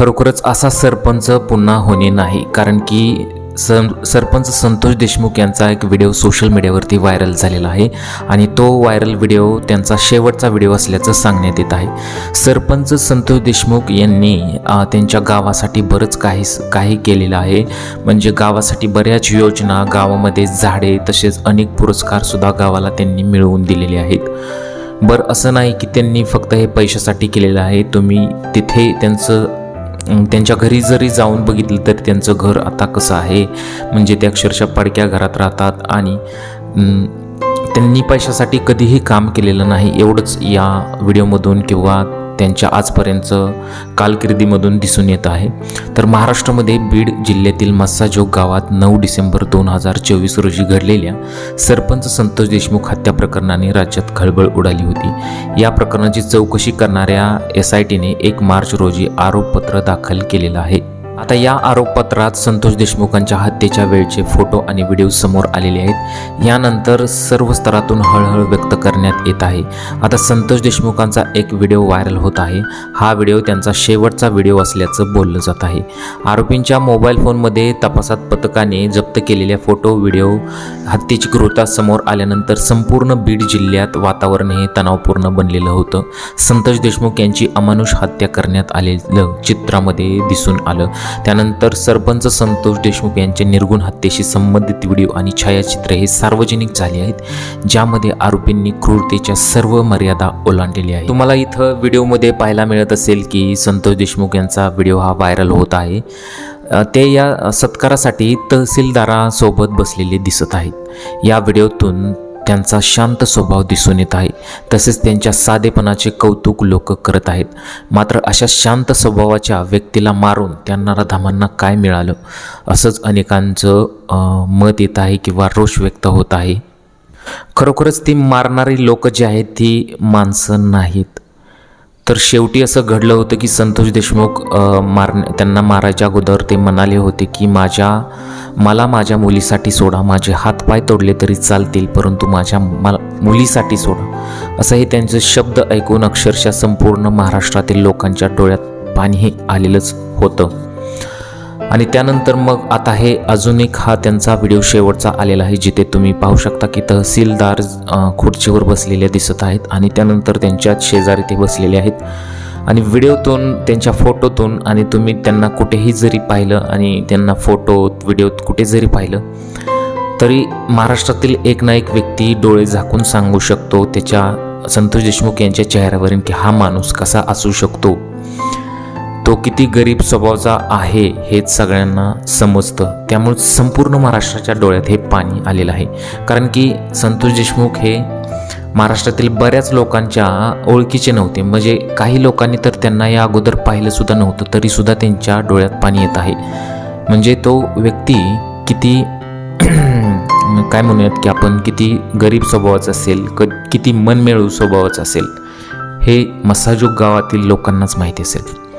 खरोखरच असा सरपंच पुन्हा होणे नाही कारण की सं सरपंच संतोष देशमुख यांचा एक व्हिडिओ सोशल मीडियावरती व्हायरल झालेला आहे आणि तो व्हायरल व्हिडिओ त्यांचा शेवटचा व्हिडिओ असल्याचं सांगण्यात येत आहे. सरपंच संतोष देशमुख यांनी त्यांच्या गावासाठी बरंच काही काही केलेलं आहे. म्हणजे गावासाठी बऱ्याच योजना गावामध्ये झाडे तसेच अनेक पुरस्कारसुद्धा गावाला त्यांनी मिळवून दिलेले आहेत. बरं असं नाही की त्यांनी फक्त हे पैशासाठी केलेलं आहे. तुम्ही तिथे त्यांचं त्यांच्या घरी जरी जाऊन बघितलं तरी त्यांचं घर आता कसं आहे म्हणजे ते अक्षरशः पडक्या घरात राहतात आणि त्यांनी पैशासाठी कधीही काम केलेलं नाही. एवढंच या व्हिडिओमधून किंवा त्यांच्या आजपर्यंत कालकिर्दीमधून दिसून येत आहे. तर महाराष्ट्रामध्ये बीड जिल्ह्यातील मस्साजोग गावात नऊ डिसेंबर दोन हजार चोवीस रोजी घडलेल्या सरपंच संतोष देशमुख हत्या प्रकरणाने राज्यात खळबळ उडाली होती. या प्रकरणाची चौकशी करणाऱ्या एस आय टीने एक मार्च रोजी आरोपपत्र दाखल केलेलं आहे. आता या आरोपपत्रात संतोष देशमुखांच्या हत्येच्या वेळचे फोटो आणि व्हिडिओ समोर आलेले आहेत. यानंतर सर्व स्तरातून हळहळ व्यक्त करण्यात येत आहे. आता संतोष देशमुखांचा एक व्हिडिओ व्हायरल होत आहे. हा व्हिडिओ त्यांचा शेवटचा व्हिडिओ असल्याचं बोललं जात आहे. आरोपींच्या मोबाईल फोनमध्ये तपासात पथकाने जप्त केलेल्या फोटो व्हिडिओ हत्येची क्रूरता समोर आल्यानंतर संपूर्ण बीड जिल्ह्यात वातावरण हे तणावपूर्ण बनलेलं होतं. संतोष देशमुख यांची अमानुष हत्या करण्यात आलेलं चित्रामध्ये दिसून आलं. त्यानंतर सरपंच संतोष देशमुख यांच्या निर्गुण हत्येशी संबंधित व्हिडिओ आणि छायाचित्रे हे सार्वजनिक झाले आहेत ज्यामध्ये आरोपींनी क्रूरतेच्या सर्व मर्यादा ओलांडलेल्या आहेत. तुम्हाला इथं व्हिडिओमध्ये पाहायला मिळत असेल की संतोष देशमुख यांचा व्हिडिओ हा व्हायरल होत आहे. ते या सत्कारासाठी तहसीलदारासोबत बसलेले दिसत आहेत. या व्हिडिओतून त्यांचा शांत स्वभाव दिसून येत आहे. तसेच त्यांच्या साधेपणाचे कौतुक लोक करत आहेत. मात्र अशा शांत स्वभावाच्या व्यक्तीला मारून त्यांना राधामांना काय मिळालं? असंच अनेकांचं मत येत आहे किंवा रोष व्यक्त होत आहे. खरोखरच ती मारणारी लोक जी आहेत ती माणसं नाहीत. तर शेवटी असं घडलं होतं की संतोष देशमुख मार त्यांना मारायच्या अगोदर ते म्हणाले होते की माझ्या मला माझ्या मुलीसाठी सोडा. माझे हातपाय तोडले तरी चालतील परंतु माझ्या मला मुलीसाठी सोडा. असं हे त्यांचे शब्द ऐकून अक्षरशः संपूर्ण महाराष्ट्रातील लोकांच्या डोळ्यात पाणीही आलेलंच होतं. आणि त्यानंतर मग आता हे अजून एक हा त्यांचा व्हिडिओ शेवटचा आलेला आहे जिथे तुम्ही पाहू शकता की तहसीलदार खुर्चीवर बसलेले दिसत आहेत आणि त्यानंतर त्यांच्या शेजारी ते बसलेले आहेत. आणि व्हिडिओतून त्यांच्या फोटोतून आणि तुम्ही त्यांना कुठेही जरी पाहिलं आणि त्यांना फोटोत व्हिडिओत कुठे जरी पाहिलं तरी महाराष्ट्रातील एक ना एक व्यक्ती डोळे झाकून सांगू शकतो त्याच्या संतोष देशमुख यांच्या चेहऱ्यावरून की हा माणूस कसा असू शकतो. तो किती गरीब स्वभावाचा आहे हेच सगळ्यांना समजतं. त्यामुळे संपूर्ण महाराष्ट्राच्या डोळ्यात हे पाणी आलेलं आहे. कारण की संतोष देशमुख हे महाराष्ट्रातील बऱ्याच लोकांच्या ओळखीचे नव्हते. म्हणजे काही लोकांनी तर त्यांना या अगोदर पाहिलंसुद्धा नव्हतं तरीसुद्धा त्यांच्या डोळ्यात पाणी येत आहे. म्हणजे तो व्यक्ती किती काय म्हणूयात की आपण किती गरीब स्वभावाचा असेल क किती मनमिळू स्वभावाचा असेल हे मसाजोग गावातील लोकांनाच माहिती असेल.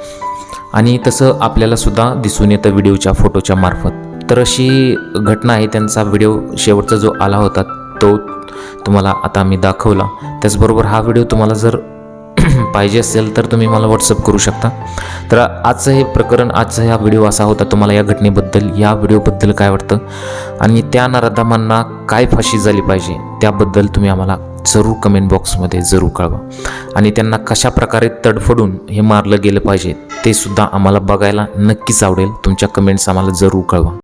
आणि तसं आपल्याला सुद्धा दिसून येतं व्हिडिओच्या फोटोच्या मार्फत. तर अशी घटना आहे त्यांचा व्हिडिओ शेवटचा जो आला होता तो तुम्हाला आता मी दाखवला. त्याचबरोबर हा व्हिडिओ तुम्हाला जर पाहिजे असेल तर तुम्ही मला व्हॉट्सअप करू शकता. तर आजचं हे प्रकरण आजचा हा व्हिडिओ असा होता तुम्हाला या घटनेबद्दल या व्हिडिओबद्दल काय वाटतं? आणि त्या नराधामांना काय फाशी झाली पाहिजे? त्याबद्दल तुम्ही आम्हाला जरूर कमेंट बॉक्समध्ये जरूर कळवा. आणि त्यांना कशा प्रकारे तडफडून हे मारलं गेलं पाहिजे ते सुद्धा आम्हाला बघायला नक्कीच आवडेल. तुमच्या कमेंट्स आम्हाला जरूर कळवा.